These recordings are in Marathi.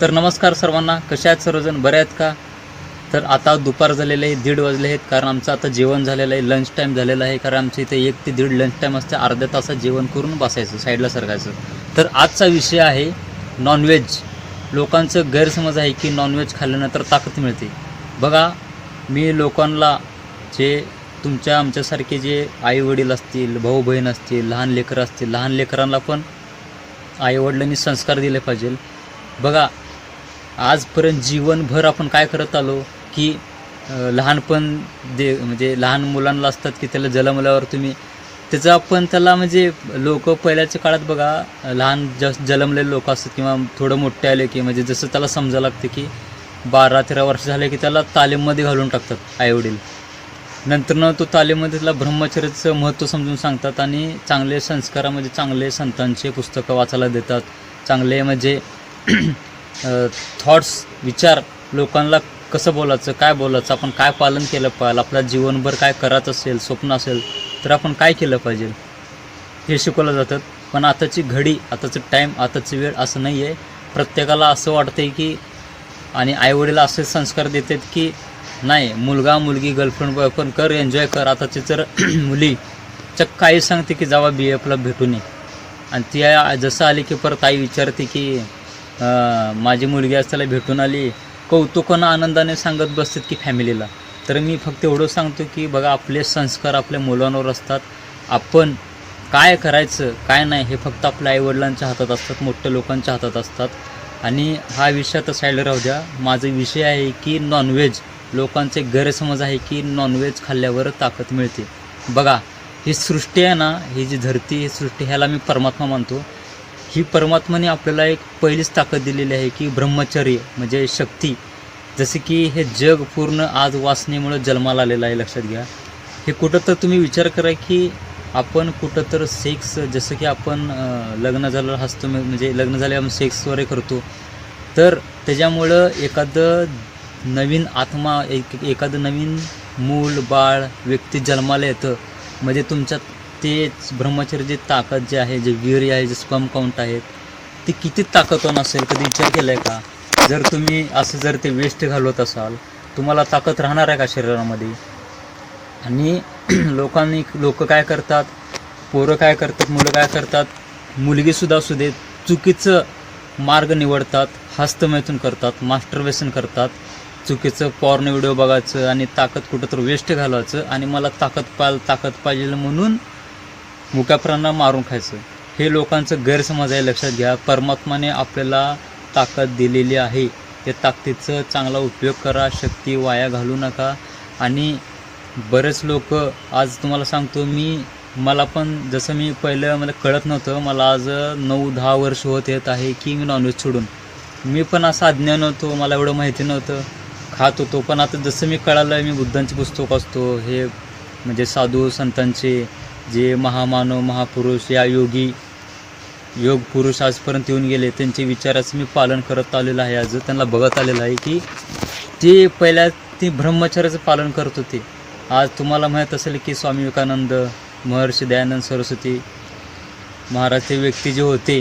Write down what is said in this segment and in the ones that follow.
तर नमस्कार सर्वांना. कशा आहेत सर्वजण? बरे आहेत का? तर आता दुपार झालेले आहे दीड वाजले आहेत. कारण आमचं आता जेवण झालेलं आहे लंच टाईम झालेला आहे. कारण आमच्या इथे एक ते दीड लंच टाईम असते. अर्ध्या तासात जेवण करून बसायचं साईडला सरकायचं. तर आजचा विषय आहे नॉनव्हेज लोकांचं गैरसमज आहे की नॉनव्हेज खाल्ल्यानंतर ताकद मिळते. बघा मी लोकांना जे तुमच्या आमच्यासारखे जे आई वडील असतील भाऊ बहीण असतील लहान लेकरं असतील लहान लेकरांना पण आईवडिलांनी संस्कार दिले पाहिजे. बघा आजपर्यंत जीवनभर आपण काय करत आलो की लहानपण दे म्हणजे लहान मुलांना असतात की त्याला जन्मल्यावर तुम्ही त्याचं आपण त्याला म्हणजे लोक पहिल्याच्या काळात बघा लहान जस जन्मलेले लोक असतात किंवा थोडं मोठे आले की म्हणजे जसं त्याला समजा लागते की बारा तेरा वर्ष झाले की त्याला तालीममध्ये घालून टाकतात आईवडील. नंतर तो तालीममध्ये त्याला ब्रह्मचर्याचं महत्त्व समजून सांगतात आणि चांगले संस्कारामध्ये चांगले संतांचे पुस्तकं वाचायला देतात. चांगले म्हणजे थॉट्स विचार लोकांना कसं बोलायचं काय बोलायचं आपण काय पालन केलं पाहिजे आपला जीवनभर काय करत असेल स्वप्न असेल तर आपण काय केलं पाहिजे? हे शिकवलं जातात पण आताची घडी आताचं टाईम आताची वेळ असं नाही आहे प्रत्येकाला असं वाटतं आहे की आणि आईवडील असे संस्कार देतात की नाही मुलगा मुलगी गर्लफ्रेंड बॉयफ्रेंड कर एन्जॉय कर. आताची तर मुली चक्क आई सांगते की जावा बी एफला भेटून ये. आणि ती जसं आली की परत आई विचारते की माझी मुलगी आज त्याला भेटून आली. कौतुकानं आनंदाने सांगत बसतात की फॅमिलीला. तर मी फक्त एवढं सांगतो की बघा आपले संस्कार आपल्या मुलांवर असतात. आपण काय करायचं काय नाही हे फक्त आपल्या आईवडिलांच्या हातात असतात मोठ्या लोकांच्या हातात असतात. आणि हा विषय आता साईडला राहू द्या. माझा विषय आहे की नॉनव्हेज लोकांचे गैरसमज आहे की नॉनव्हेज खाल्ल्यावर ताकद मिळते. बघा ही सृष्टी आहे ना ही जी धरती ही सृष्टी ह्याला मी परमात्मा मानतो. ही परमात्माने आपल्याला एक पहिलीच ताकद दिलेली आहे की ब्रह्मचर्य म्हणजे शक्ती. जसे की हे जग पूर्ण आज वासनेमुळं जन्माला आलेलं आहे लक्षात घ्या. हे कुठं तर तुम्ही विचार करा की आपण कुठं तर सेक्स जसं की आपण लग्न झालं हसतो म्हणजे लग्न झाले आपण सेक्स वगैरे करतो. तर त्याच्यामुळं एखादं नवीन आत्मा एक एखादं नवीन मूल बाळ व्यक्ती जन्माला येतं. म्हणजे तुमच्यात तेच ब्रह्मचर्य जे ताकद जे आहे जे वीर्य आहे जे स्पम काउंट आहेत ते किती ताकदवान असेल कधी विचार केला आहे का? जर तुम्ही असं जर ते वेस्ट घालवत असाल तुम्हाला ताकद राहणार आहे का शरीरामध्ये? आणि लोकांनी लोक काय करतात? पोरं काय करतात? मुलं काय करतात? मुलगीसुद्धा असू दे चुकीचं मार्ग निवडतात हस्तमैथून करतात मास्टर व्यसन करतात चुकीचं पॉर्न व्हिडिओ बघायचं आणि ताकद कुठं तर वेस्ट घालवायचं आणि मला ताकद पाल ताकद पाहिजे म्हणून मुक्या मारून खायचं. हे लोकांचं गैरसमज आहे लक्षात घ्या. परमात्माने आपल्याला ताकद दिलेली आहे. त्या ताकदीचं चांगला उपयोग करा शक्ती वाया घालू नका. आणि बरेच लोक आज तुम्हाला सांगतो मी मला पण जसं मी पहिलं मला कळत नव्हतं मला आज नऊ दहा वर्ष होत येत आहे की मी नॉनव्हेज सोडून. मी पण असं अज्ञान होतो मला एवढं माहिती नव्हतं. खात होतो पण आता जसं मी कळालं मी बुद्धांचे पुस्तक असतो हे म्हणजे साधू संतांचे जे महामानव महापुरुष या योगी योग पुरुष आजपर्यंत येऊन गेले त्यांचे विचाराचं मी पालन करत आलेलं आहे आज. त्यांना बघत आलेलं आहे की ते पहिल्या ते ब्रह्मचर्याचं पालन करत होते. आज तुम्हाला माहीत असेल की स्वामी विवेकानंद महर्षी दयानंद सरस्वती महाराज ते व्यक्ती जे होते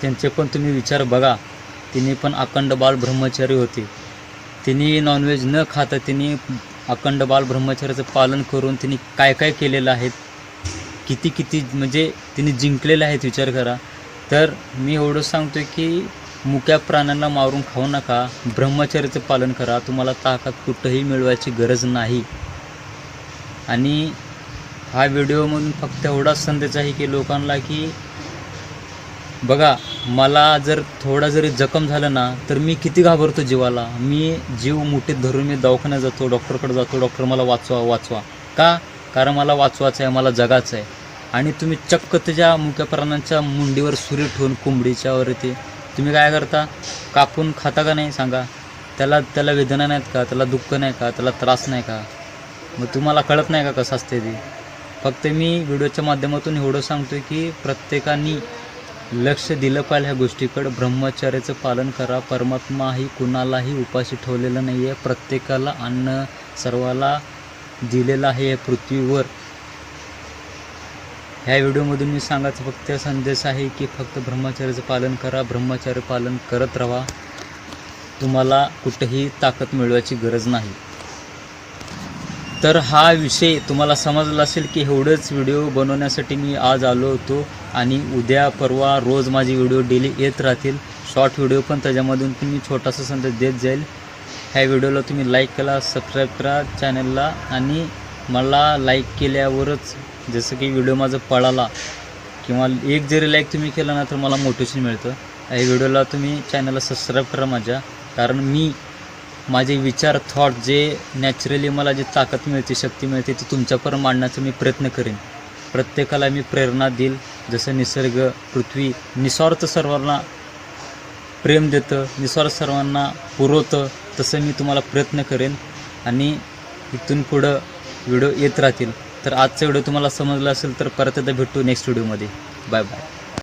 त्यांचे पण तुम्ही विचार बघा. तिने पण अखंड बाल ब्रह्मचारी होते. तिने नॉनव्हेज न खाता तिने अखंड बाल ब्रह्मचर्याचं पालन करून तिने काय काय केलेलं आहे किती किती म्हणजे तिने जिंकलेले आहेत विचार करा. तर मी एवढं सांगतो की मुक्या प्राण्यांना मारून खाऊ नका. ब्रह्मचर्याचं पालन करा. तुम्हाला ताकद कुठंही मिळवायची गरज नाही. आणि हा व्हिडिओमधून फक्त एवढाच संदेश आहे की लोकांना की बघा मला जर थोडा जरी जखम झालं ना तर मी किती घाबरतो जीवाला. मी जीव मुठीत धरून मी दवाखान्यात जातो डॉक्टरकडे जातो. डॉक्टर मला वाचवा वाचवा. का? कारण मला वाचवायचं आहे मला जगाचं आहे आणि तुम्ही चक्क त्याच्या मुख्य प्राण्यांच्या मुंडीवर सुरी ठेवून कोंबडीच्या वरती. तुम्ही काय करता? कापून खाता का नाही? सांगा. त्याला त्याला वेदना नाहीत का? त्याला दुःख नाही का? त्याला त्रास नाही का? मग तुम्हाला कळत नाही का कसं असते ते? फक्त मी व्हिडिओच्या माध्यमातून एवढं सांगतो की प्रत्येकाने लक्ष दिलं पाहिजे ह्या गोष्टीकडं. ब्रह्मचर्याचं पालन करा. परमात्माही कुणालाही उपाशी ठेवलेलं नाही आहे प्रत्येकाला अन्न सर्वाला दिलेलं आहे या पृथ्वीवर. ह्या व्हिडिओमधून मी सांगायचं फक्त संदेश आहे की फक्त ब्रह्मचर्याचं पालन करा ब्रह्मचर्य पालन करत राहा. तुम्हाला कुठेही ताकद मिळवायची गरज नाही. तर हा विषय तुम्हाला समजला असेल की एवढंच व्हिडिओ बनवण्यासाठी मी आज आलो होतो आणि उद्या परवा रोज माझे व्हिडिओ डेली येत राहतील. शॉर्ट व्हिडिओ पण त्याच्यामधून तुम्ही छोटासा संदेश देत जाईल. ह्या व्हिडिओला तुम्ही लाईक करा सबस्क्राईब करा चॅनलला आणि मला लाईक केल्यावरच जसं की व्हिडिओ माझा पळाला किंवा एक जरी लाईक तुम्ही केला ना तर मला मोटिवेशन मिळतं. या व्हिडिओला तुम्ही चॅनलला सबस्क्राईब करा माझ्या. कारण मी माझे विचार थॉट जे नॅचरली मला जी ताकद मिळते शक्ती मिळते ती तुमच्यापर्यंत मांडण्याचा मी प्रयत्न करेन. प्रत्येकाला मी प्रेरणा देईल. जसं निसर्ग पृथ्वी निस्वार्थ सर्वांना प्रेम देतं निस्वार्थ सर्वांना पुरवतं तसं मी तुम्हाला प्रयत्न करेन. आणि इथून पुढं व्हिडिओ येत राहतील. तर आजचा व्हिडिओ तुम्हाला समजला असेल तर परत एकदा भेटू नेक्स्ट व्हिडिओमध्ये बाय बाय